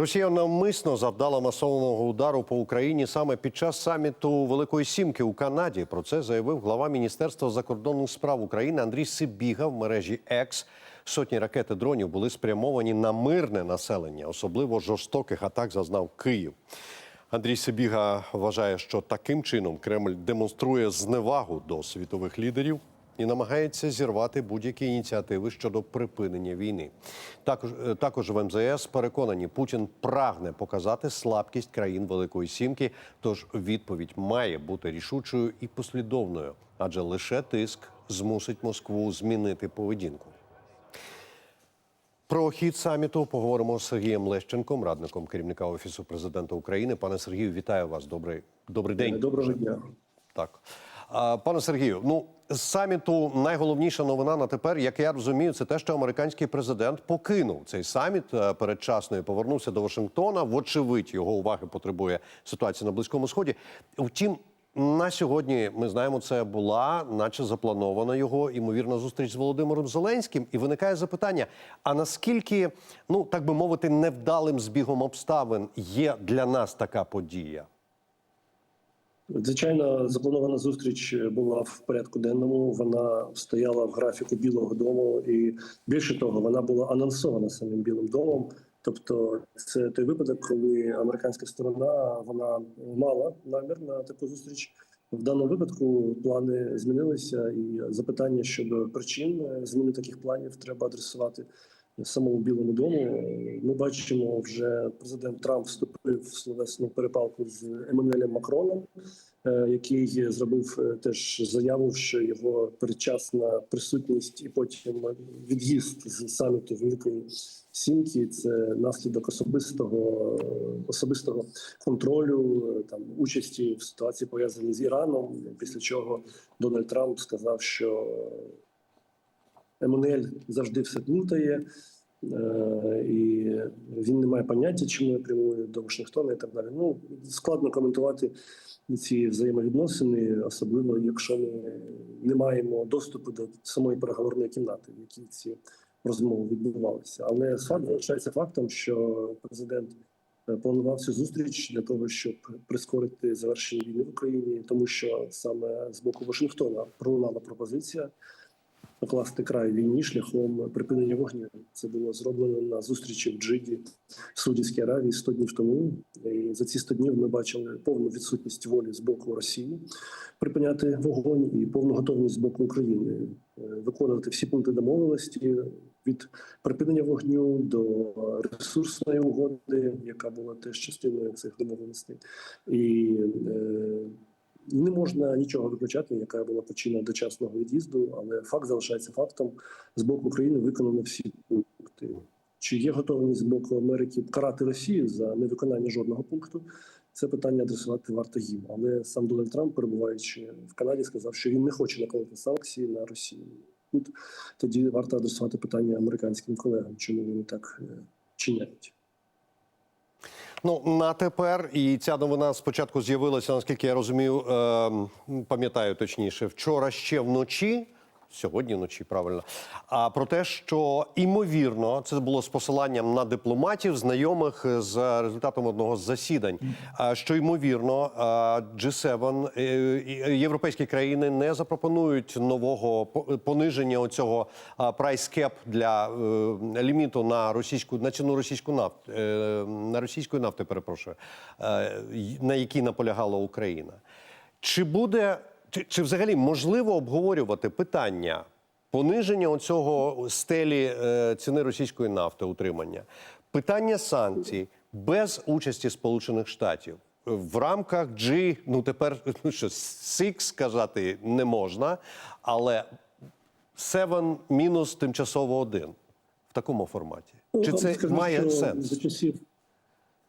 Росія навмисно завдала масованого удару по Україні саме під час саміту Великої Сімки у Канаді. Про це заявив глава Міністерства закордонних справ України Андрій Сибіга в мережі Екс. Сотні ракет і дронів були спрямовані на мирне населення. Особливо жорстоких атак зазнав Київ. Андрій Сибіга вважає, що таким чином Кремль демонструє зневагу до світових лідерів і намагається зірвати будь-які ініціативи щодо припинення війни. Також е, також в МЗС переконані, Путін прагне показати слабкість країн Великої Сімки. Тож відповідь має бути рішучою і послідовною, адже лише тиск змусить Москву змінити поведінку. Про хід саміту поговоримо з Сергієм Лещенком, радником керівника офісу президента України. Пане Сергію, вітаю вас. Добрий добрий день. Доброго дня. Так, пане Сергію, ну з саміту найголовніша новина на тепер, як я розумію, це те, що американський президент покинув цей саміт е, передчасно і повернувся до Вашингтона. Вочевидь, його уваги потребує ситуація на близькому сході. Втім. На сьогодні ми знаємо, це була, наче запланована його імовірна зустріч з Володимиром Зеленським. І виникає запитання: а наскільки, ну так би мовити, невдалим збігом обставин є для нас така подія? Звичайно, запланована зустріч була в порядку денному. Вона стояла в графіку Білого Дому, і більше того, вона була анонсована самим Білим домом. Тобто, це той випадок, коли американська сторона вона мала намір на таку зустріч. В даному випадку плани змінилися, і запитання щодо причин зміни таких планів треба адресувати самому Білому дому. Ми бачимо, вже президент Трамп вступив в словесну перепалку з Еммануелем Макроном, е, який зробив е, теж заяву, що його передчасна присутність і потім від'їзд з саміту Великої Сімки це наслідок особистого особистого контролю, е, там участі в ситуації пов'язаній з Іраном. Після чого Дональд Трамп сказав, що Еммануель завжди все плутає, е, і він не має поняття, чому я прямую до Вашингтона і так далі. Ну складно коментувати ці взаємовідносини, особливо якщо ми не маємо доступу до самої переговорної кімнати, в якій ці розмови відбувалися. Але факт залишається фактом, що президент. е, Планував цю зустріч для того, щоб прискорити завершення війни в Україні, тому що саме з боку Вашингтона пролунала пропозиція покласти край війні шляхом припинення вогню. Це було зроблено на зустрічі в Джиді в Саудівській Аравії 100 днів тому. І за ці 100 днів ми бачили повну відсутність волі з боку Росії припиняти вогонь і повну готовність з боку України е, виконувати всі пункти домовленості від припинення вогню до ресурсної угоди, яка була теж частиною цих домовленостей, і е, не можна нічого виключати, яка була причина дочасного від'їзду, але факт залишається фактом. З боку України виконано всі пункти. Чи є готовність з боку Америки карати Росію за невиконання жодного пункту? Це питання адресувати варто їм. Але сам Дональд Трамп, перебуваючи в Канаді, сказав, що він не хоче накладати санкції на Росію. Тут тоді варто адресувати питання американським колегам, чому вони так е, чиняють. Ну на тепер і ця новина спочатку з'явилася, наскільки я розумію, е, пам'ятаю точніше, вчора ще вночі. Сьогодні вночі правильно. А про те, що імовірно це було з посиланням на дипломатів, знайомих з результатом одного з засідань. а Що ймовірно, а, G7, е, європейські країни не запропонують нового по- пониження оцього прайс-кеп для е, ліміту на російську на ціну російську нафту е, на російської нафти, перепрошую, е, на якій наполягала Україна. Чи буде чи, чи взагалі можливо обговорювати питання пониження оцього стелі е, ціни російської нафти утримання, питання санкцій без участі Сполучених Штатів в рамках G, ну тепер ну що Six сказати не можна, але 7 мінус тимчасово один в такому форматі. Чи Ну, це скажу, має сенс? за часів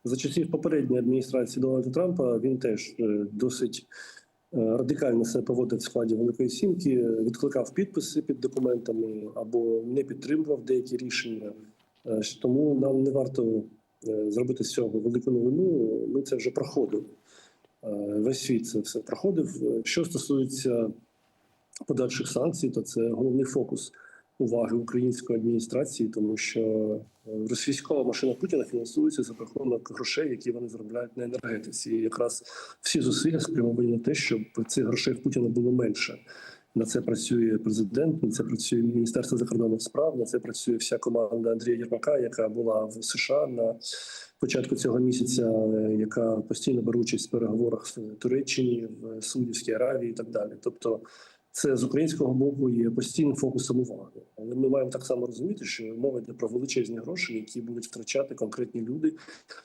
за часів попередньої адміністрації Дональда Трампа? Він теж е, досить радикально себе поводив в складі Великої Сімки, е, відкликав підписи під документами або не підтримував деякі рішення. Е, Тому нам не варто е, зробити з цього велику новину. Ми це вже проходили. Е, Весь світ це все проходив. Е, Що стосується подальших санкцій, то це головний фокус уваги української адміністрації, тому що е, російськова машина Путіна фінансується за рахунок грошей, які вони заробляють на енергетиці. І якраз всі зусилля спрямовані на те, щоб цих грошей в Путіна було менше. На це працює президент, на це працює Міністерство закордонних справ, на це працює вся команда Андрія Єрмака, яка була в США на початку цього місяця, е, яка постійно бере участь в переговорах в Туреччині, в Саудівській Аравії і так далі. Тобто, це з українського боку є постійним фокусом уваги. Але ми маємо так само розуміти, що мова йде про величезні гроші, які будуть втрачати конкретні люди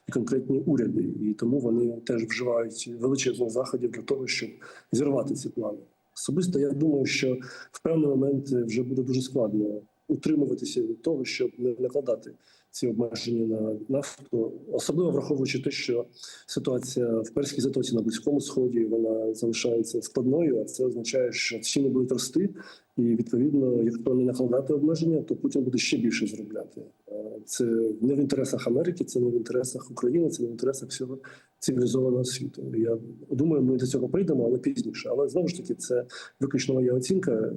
і конкретні уряди, і тому вони теж вживають величезних заходів для того, щоб зірвати ці плани. Особисто я думаю, що в певний момент вже буде дуже складно утримуватися від того, щоб не накладати ці обмеження на нафту, особливо враховуючи те, що ситуація в перській затоці на близькому сході вона залишається складною, а це означає, що ціни будуть рости, і відповідно, якщо не накладати обмеження, то Путін буде ще більше заробляти. Е, Це не в інтересах Америки, це не в інтересах України, це не в інтересах всього цивілізованого світу. Я думаю, ми до цього прийдемо, але пізніше. Але знову ж таки, це виключно моя оцінка.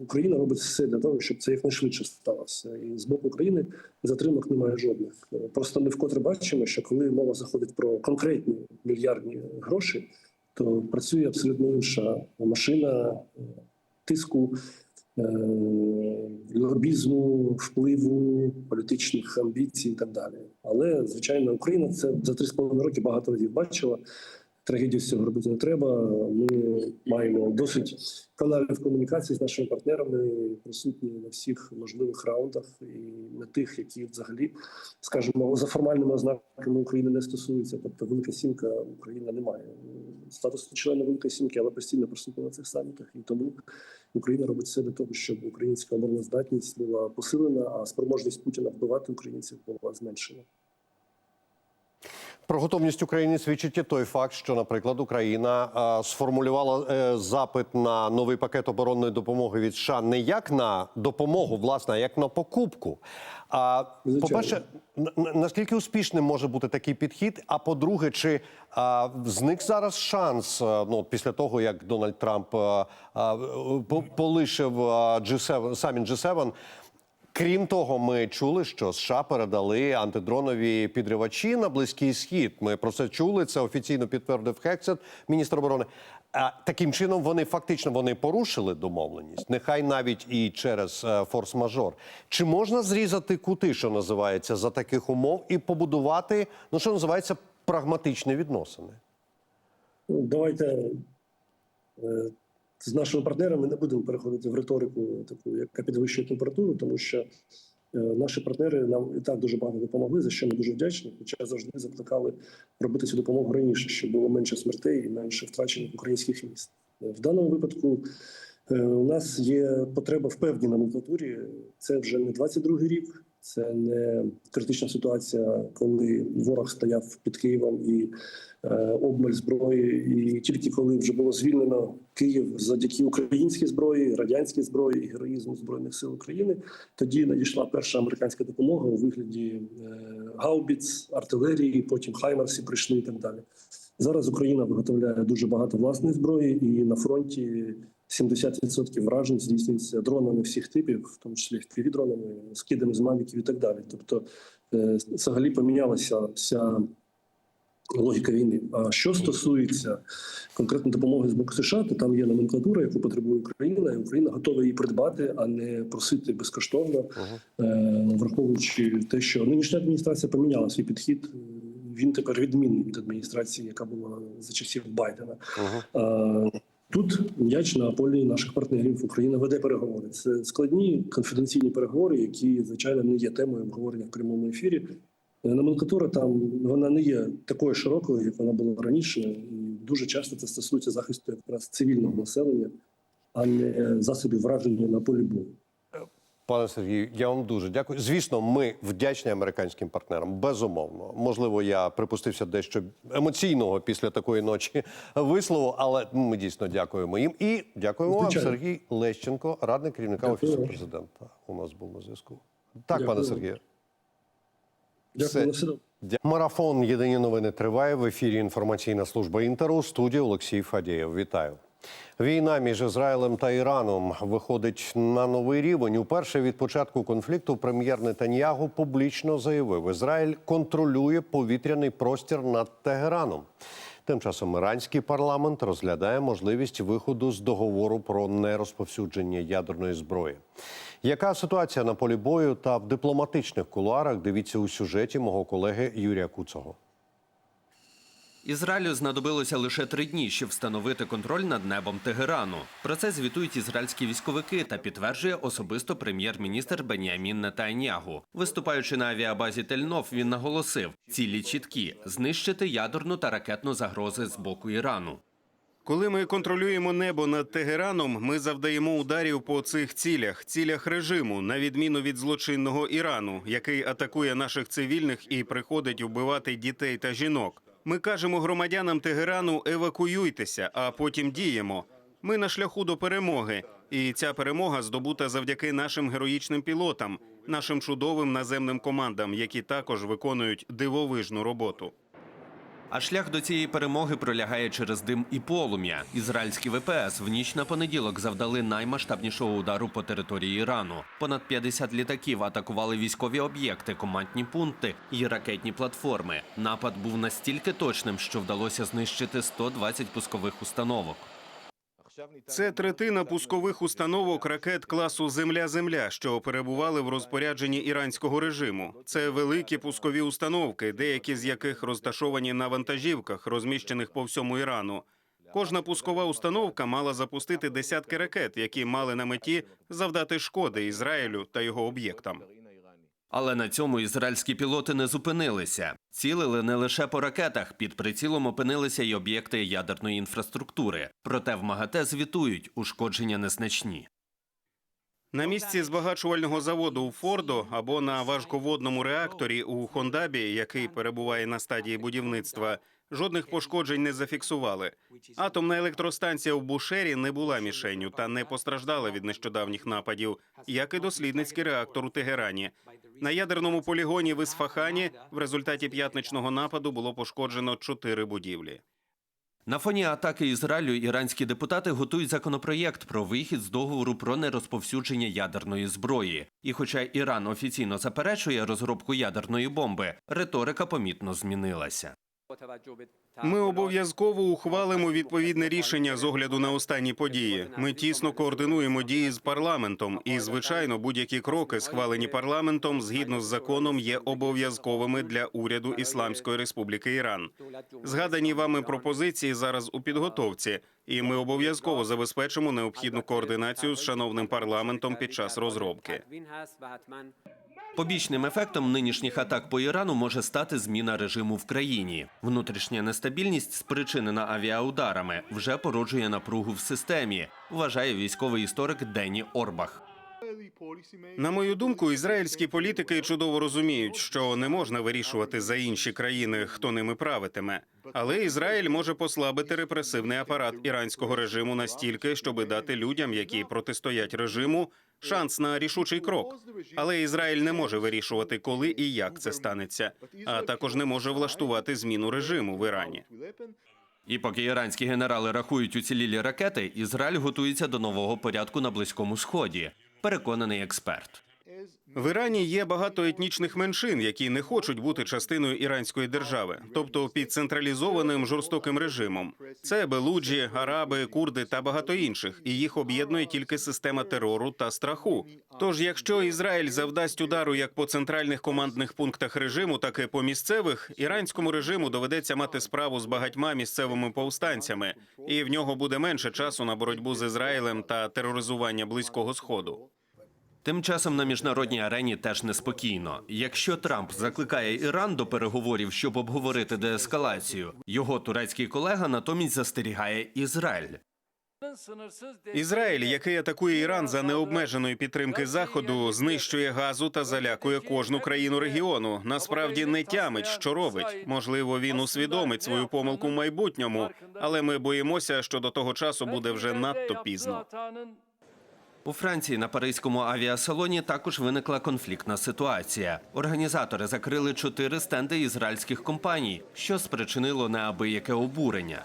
Україна робить все для того, щоб це якнайшвидше сталося. І з боку України затримок немає жодних. Просто ми вкотре бачимо, що коли мова заходить про конкретні мільярдні гроші, то працює абсолютно інша машина е, тиску, лобізму, впливу, політичних амбіцій і так далі. Але звичайно, Україна це за три з половиною роки багато разів бачила. Трагедію з цього робити не треба. Ми маємо досить каналів комунікації з нашими партнерами, присутні на всіх можливих раундах, і на тих, які взагалі, скажімо, за формальними ознаками України не стосуються. Тобто, велика сімка Україна не має статусу члена великої сімки, але постійно присутня на цих самітах. І тому Україна робить все для того, щоб українська оборонна здатність була посилена, а спроможність Путіна вбивати українців була зменшена. Про готовність України свідчить і той факт, що, наприклад, Україна а, сформулювала е, запит на новий пакет оборонної допомоги від США не як на допомогу, власне, а як на покупку. А по-перше, на- на- наскільки успішним може бути такий підхід? А по-друге, чи а, зник зараз шанс а, ну, після того, як Дональд Трамп а, по- полишив а, G7, саміт G7, Крім того, ми чули, що США передали антидронові підривачі на близький схід. Ми про це чули. Це офіційно підтвердив Хексет, міністр оборони. А таким чином вони фактично вони порушили домовленість, нехай навіть і через е, форс-мажор. Чи можна зрізати кути, що називається, за таких умов, і побудувати, ну що називається, прагматичні відносини? Давайте е, з нашими партнерами не будемо переходити в риторику, таку, яка підвищує температуру, тому що е, наші партнери нам і так дуже багато допомогли, за що ми дуже вдячні. Хоча завжди закликали робити цю допомогу раніше, щоб було менше смертей і менше втрачених українських міст. Е, В даному випадку е, у нас є потреба в певній номенклатурі. Це вже не 22-й рік. Це не критична ситуація, коли ворог стояв під Києвом і е, обмаль зброї. І тільки коли вже було звільнено Київ завдяки українській зброї, радянській зброї і героїзму збройних сил України, тоді надійшла перша американська допомога у вигляді е, гаубіц, артилерії, потім хаймарсі прийшли і так далі. Зараз Україна виготовляє дуже багато власної зброї, і на фронті 70% вражень здійснюється дронами всіх типів, в тому числі впівдронами, скидами з мавіків і так далі. Тобто, е, взагалі помінялася вся логіка війни. А що стосується конкретно допомоги з боку США, то там є номенклатура, яку потребує Україна, і Україна готова її придбати, а не просити безкоштовно, е, враховуючи те, що нинішня адміністрація поміняла свій підхід. Він тепер відмінний від адміністрації, яка була за часів Байдена. Е, Тут м'яч на полі наших партнерів. Україна веде переговори. Це складні конфіденційні переговори, які звичайно не є темою обговорення в прямому ефірі. Е, Номенклатура там вона не є такою широкою, як вона була раніше, і дуже часто це стосується захисту якраз цивільного населення, а не засобів враження на полі бою. Пане Сергію, я вам дуже дякую. Звісно, ми вдячні американським партнерам. Безумовно, можливо, я припустився дещо емоційного після такої ночі вислову, але ми дійсно дякуємо їм. І дякуємо вам, Сергій Лещенко, радник керівника Дякую. офісу президента. У нас був на зв'язку. Так, Дякую. пане Сергію. Дякую Все. Марафон Єдині новини триває в ефірі. Інформаційна служба інтеру. Студія Олексій Фадєєв. Вітаю. Війна між Ізраїлем та Іраном виходить на новий рівень. Уперше від початку конфлікту прем'єр Нетаньягу публічно заявив, Ізраїль контролює повітряний простір над Тегераном. Тим часом іранський парламент розглядає можливість виходу з договору про нерозповсюдження ядерної зброї. Яка ситуація на полі бою та в дипломатичних кулуарах? Дивіться у сюжеті мого колеги Юрія Куцого. Ізраїлю знадобилося лише три дні, щоб встановити контроль над небом Тегерану. Про це звітують ізраїльські військовики та підтверджує особисто прем'єр-міністр Беніамін Нетаньягу. Виступаючи на авіабазі Тельнов, він наголосив: цілі чіткі знищити ядерну та ракетну загрози з боку Ірану. Коли ми контролюємо небо над Тегераном, ми завдаємо ударів по цих цілях, цілях режиму, на відміну від злочинного Ірану, який атакує наших цивільних і приходить вбивати дітей та жінок. Ми кажемо громадянам Тегерану евакуюйтеся, а потім діємо. Ми на шляху до перемоги, і ця перемога здобута завдяки нашим героїчним пілотам, нашим чудовим наземним командам, які також виконують дивовижну роботу. А шлях до цієї перемоги пролягає через дим і полум'я. Ізраїльські ВПС в ніч на понеділок завдали наймасштабнішого удару по території Ірану. Понад 50 літаків атакували військові об'єкти, командні пункти і ракетні платформи. Напад був настільки точним, що вдалося знищити 120 пускових установок. Це третина пускових установок ракет класу Земля-Земля, що перебували в розпорядженні іранського режиму. Це великі пускові установки, деякі з яких розташовані на вантажівках, розміщених по всьому Ірану. Кожна пускова установка мала запустити десятки ракет, які мали на меті завдати шкоди Ізраїлю та його об'єктам. Але на цьому ізраїльські пілоти не зупинилися. Цілили не лише по ракетах, під прицілом опинилися й об'єкти ядерної інфраструктури. Проте в МАГАТЕ звітують, ушкодження незначні. На місці збагачувального заводу у Фордо або на важководному реакторі у Хондабі, який перебуває на стадії будівництва, жодних пошкоджень не зафіксували. Атомна електростанція в Бушері не була мішенню та не постраждала від нещодавніх нападів, як і дослідницький реактор у Тегерані. На ядерному полігоні в Ісфахані в результаті п'ятничного нападу було пошкоджено чотири будівлі. На фоні атаки Ізраїлю іранські депутати готують законопроєкт про вихід з договору про нерозповсюдження ядерної зброї. І хоча Іран офіційно заперечує розробку ядерної бомби, риторика помітно змінилася. Ми обов'язково ухвалимо відповідне рішення з огляду на останні події. Ми тісно координуємо дії з парламентом, і звичайно, будь-які кроки, схвалені парламентом, згідно з законом, є обов'язковими для уряду Ісламської Республіки Іран. Згадані вами пропозиції зараз у підготовці, і ми обов'язково забезпечимо необхідну координацію з шановним парламентом під час розробки. Побічним ефектом нинішніх атак по Ірану може стати зміна режиму в країні. Внутрішня нестабільність, спричинена авіаударами, вже породжує напругу в системі, вважає військовий історик Дені Орбах. На мою думку, ізраїльські політики чудово розуміють, що не можна вирішувати за інші країни, хто ними правитиме. Але Ізраїль може послабити репресивний апарат іранського режиму настільки, щоб дати людям, які протистоять режиму, шанс на рішучий крок. Але Ізраїль не може вирішувати, коли і як це станеться, а також не може влаштувати зміну режиму в Ірані. І поки іранські генерали рахують уцілілі ракети, Ізраїль готується до нового порядку на близькому сході. Переконаний експерт. В Ірані є багато етнічних меншин, які не хочуть бути частиною іранської держави, тобто під централізованим жорстоким режимом. Це белуджі, араби, курди та багато інших, і їх об'єднує тільки система терору та страху. Тож, якщо Ізраїль завдасть удару як по центральних командних пунктах режиму, так і по місцевих, іранському режиму доведеться мати справу з багатьма місцевими повстанцями, і в нього буде менше часу на боротьбу з Ізраїлем та тероризування близького сходу. Тим часом на міжнародній арені теж неспокійно. Якщо Трамп закликає Іран до переговорів, щоб обговорити деескалацію, його турецький колега натомість застерігає Ізраїль. Ізраїль, який атакує Іран за необмеженої підтримки заходу, знищує газу та залякує кожну країну регіону. Насправді не тямить, що робить. Можливо, він усвідомить свою помилку в майбутньому, але ми боїмося, що до того часу буде вже надто пізно. У Франції на паризькому авіасалоні також виникла конфліктна ситуація. Організатори закрили чотири стенди ізраїльських компаній, що спричинило неабияке обурення.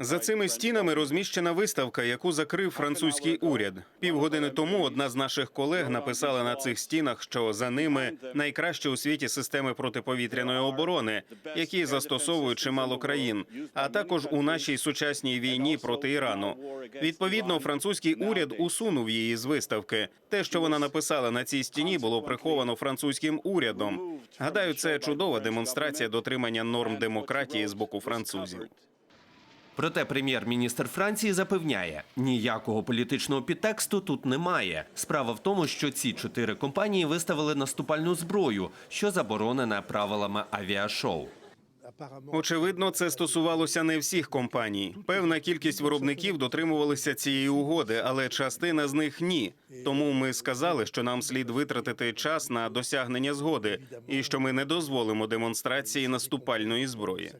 За цими стінами розміщена виставка, яку закрив французький уряд. Півгодини тому одна з наших колег написала на цих стінах, що за ними найкращі у світі системи протиповітряної оборони, які застосовують чимало країн, а також у нашій сучасній війні проти Ірану. Відповідно, французький уряд усунув її з виставки. Те, що вона написала на цій стіні, було приховано французьким урядом. Гадаю, це чудова демонстрація дотримання норм демократії з боку французів. Проте прем'єр-міністр Франції запевняє, ніякого політичного підтексту тут немає. Справа в тому, що ці чотири компанії виставили наступальну зброю, що заборонена правилами авіашоу. Очевидно, це стосувалося не всіх компаній. Певна кількість виробників дотримувалися цієї угоди, але частина з них ні. Тому ми сказали, що нам слід витратити час на досягнення згоди, і що ми не дозволимо демонстрації наступальної зброї.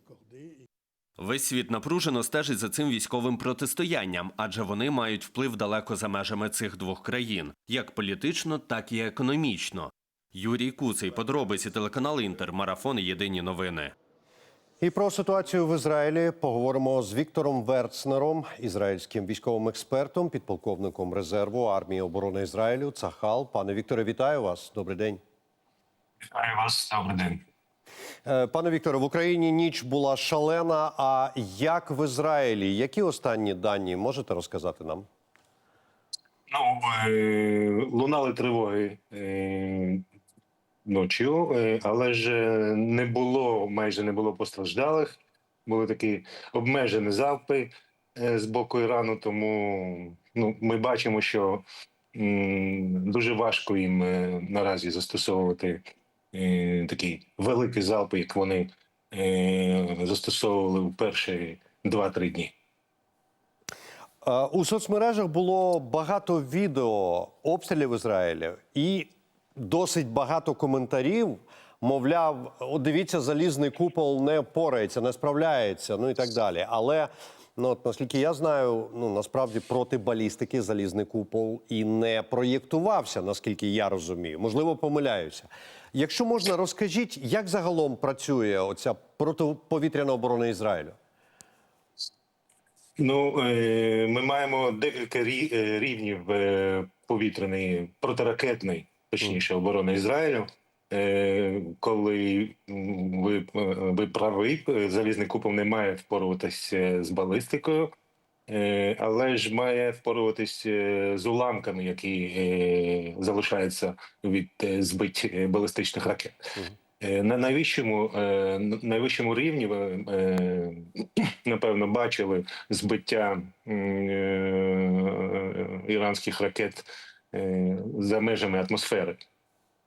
Весь світ напружено стежить за цим військовим протистоянням, адже вони мають вплив далеко за межами цих двох країн, як політично, так і економічно. Юрій Куций, подробиці телеканал Інтер, марафон Єдині новини. І про ситуацію в Ізраїлі поговоримо з Віктором Верцнером, ізраїльським військовим експертом, підполковником резерву армії оборони Ізраїлю. Цахал. Пане Вікторе, вітаю вас. Добрий день. Вітаю вас, добрий день. Е, Пане Вікторе, в Україні ніч була шалена. А як в Ізраїлі? Які останні дані можете розказати нам? Ну е, лунали тривоги е, ночі, але ж не було майже не було постраждалих. Були такі обмежені залпи е, з боку Ірану. Тому ну, ми бачимо, що дуже важко їм наразі застосовувати е, такі великі залпи, як вони е, застосовували у перші 2-3 дні. У соцмережах було багато відео обстрілів Ізраїля і досить багато коментарів. Мовляв, «О, дивіться, залізний купол не порається, не справляється, ну і так далі. Але ну от наскільки я знаю, ну насправді проти балістики залізний купол і не проєктувався, наскільки я розумію. Можливо, помиляюся. Якщо можна, розкажіть, як загалом працює оця протиповітряна оборона Ізраїлю? Ну, е, ми маємо декілька е, рівнів е, повітряної протиракетної, точніше, оборони Ізраїлю. Е, Коли ви, е, ви правий, е, залізний купол не має впоруватися з балістикою, е, але ж має впоруватись е, з уламками, які залишаються від збить балістичних ракет. Е, На найвищому, найвищому рівні ви напевно бачили збиття іранських ракет за межами атмосфери.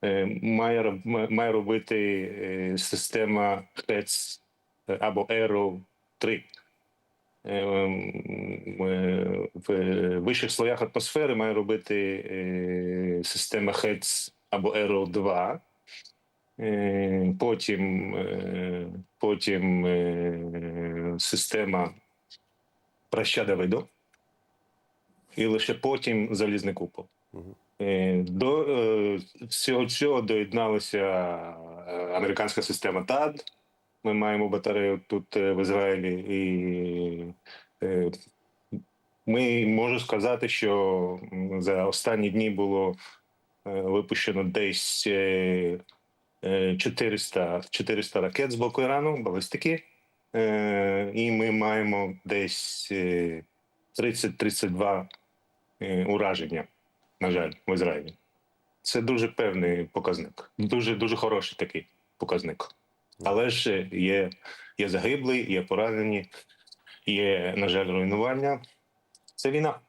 Е, Має, ма- має робити е, система ХЕЦ або Arrow 3. Е, м, е, В вищих слоях атмосфери має робити система ХЕЦ або Arrow 2. Е, Потім, потім система праща Давидо, і лише потім залізний купол. Е, До е, всього цього доєдналася е, американська система ТАД. Ми маємо батарею тут в Ізраїлі, і ми можу сказати, що за останні дні було випущено десь е, е, 400, 400 ракет з боку Ірану, балістики. І ми маємо десь е, 30-32 е, ураження, на жаль, в Ізраїлі. Це дуже певний показник. Дуже дуже хороший такий показник. Але ж є, є загиблі, є поранені, є, на жаль, руйнування. Це війна.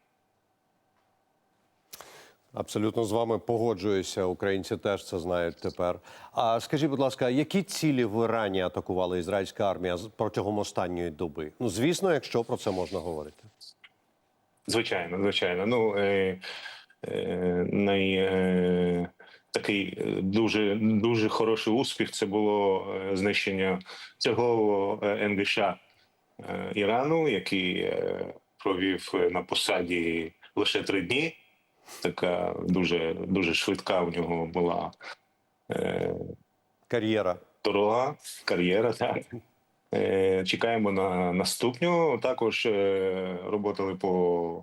Абсолютно з вами погоджуюся. Українці теж це знають тепер. А скажіть, будь ласка, які цілі в Ірані атакувала ізраїльська армія протягом останньої доби? Ну, звісно, якщо про це можна говорити. Звичайно, звичайно. Ну е, най, е, такий е, дуже дуже хороший успіх. Це було е, знищення цього е, НГШ е, Ірану, який е, провів е, на посаді лише три дні. Така дуже дуже швидка у нього була е, Кар'єра. дорога, кар'єра. Так. Е, Чекаємо на наступну. Також е, роботали по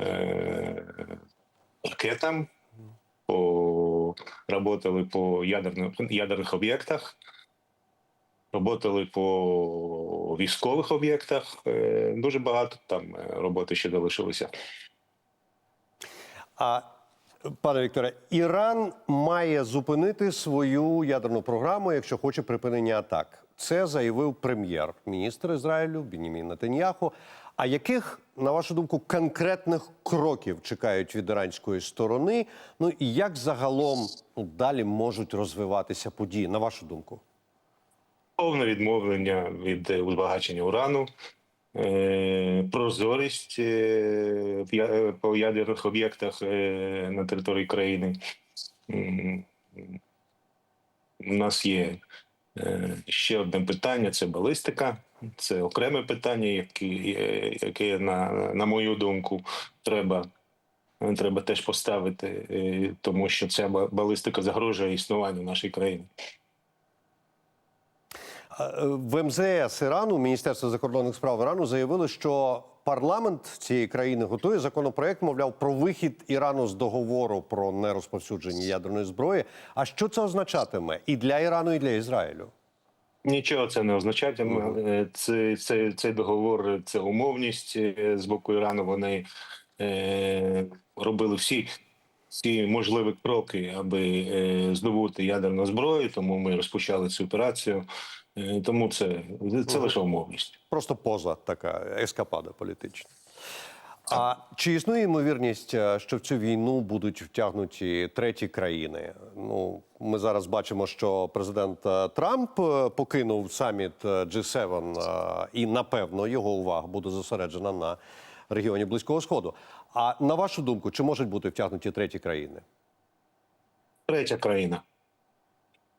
е, ракетам, по работали по ядерних, ядерних об'єктах, роботали по військових об'єктах. Е, Дуже багато там е, роботи ще залишилося. А пане Вікторе, Іран має зупинити свою ядерну програму, якщо хоче припинення атак. Це заявив прем'єр-міністр Ізраїлю Бінімін Нетаньяху. А яких, на вашу думку, конкретних кроків чекають від іранської сторони? Ну і як загалом ну, далі можуть розвиватися події, на вашу думку? повне відмовлення від збагачення урану, е, прозорість е, е, по ядерних об'єктах на території країни. У нас є ще одне питання: це балістика. Це окреме питання, яке, е, яке на, на мою думку, треба. Треба теж поставити, е, тому що ця ба- балістика загрожує існуванню нашої країни. Е, В МЗС Ірану, Міністерство закордонних справ Ірану, заявили, що парламент цієї країни готує законопроект, мовляв, про вихід Ірану з договору про нерозповсюдження ядерної зброї. А що це означатиме і для Ірану, і для Ізраїлю? Нічого це не означає. Е, Це, це, цей договор це умовність е, з боку Ірану. Вони е, робили всі, всі можливі кроки, аби е, здобути ядерну зброю. Тому ми розпочали цю операцію. Е, тому це, це лише умовність. Просто поза така ескапада політична. А чи існує ймовірність, е, що в цю війну будуть втягнуті треті країни? Ну, ми зараз бачимо, що президент е, Трамп покинув саміт е, G7, е, і напевно його увага буде зосереджена на регіоні Близького Сходу. А на вашу думку, чи можуть бути втягнуті треті країни? Третя країна.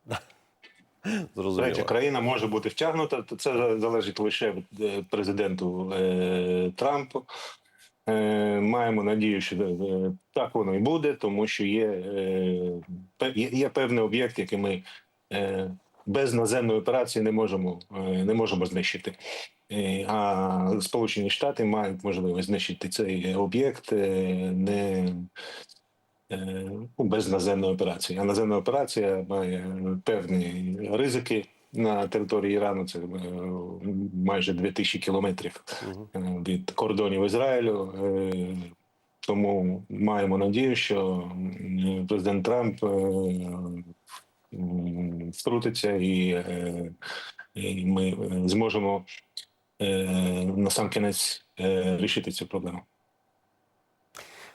Зрозуміло. Третя країна може бути втягнута. Це залежить лише від е, президенту е, Трампу. Е, Маємо надію, що е, так воно і буде, тому що є, е, є, певний об'єкт, який ми е, без наземної операції не можемо, е, не можемо знищити. Е, А Сполучені Штати мають можливість знищити цей об'єкт е, не без наземної операції. А наземна операція має певні ризики на території Ірану. Це е, майже 2000 кілометрів е, від кордонів Ізраїлю. Е, Тому маємо надію, що президент Трамп е, втрутиться і, е, ми е, зможемо е, на сам кінець е, рішити цю проблему.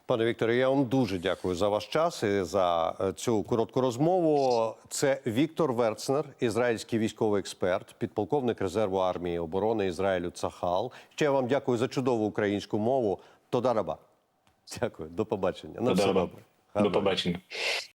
Пане Вікторе, я вам дуже дякую за ваш час і за е, цю коротку розмову. Це Віктор Верцнер, ізраїльський військовий експерт, підполковник резерву армії оборони Ізраїлю Цахал. Ще я вам дякую за чудову українську мову. Тодараба. Дякую, до побачення. На все добре. До побачення.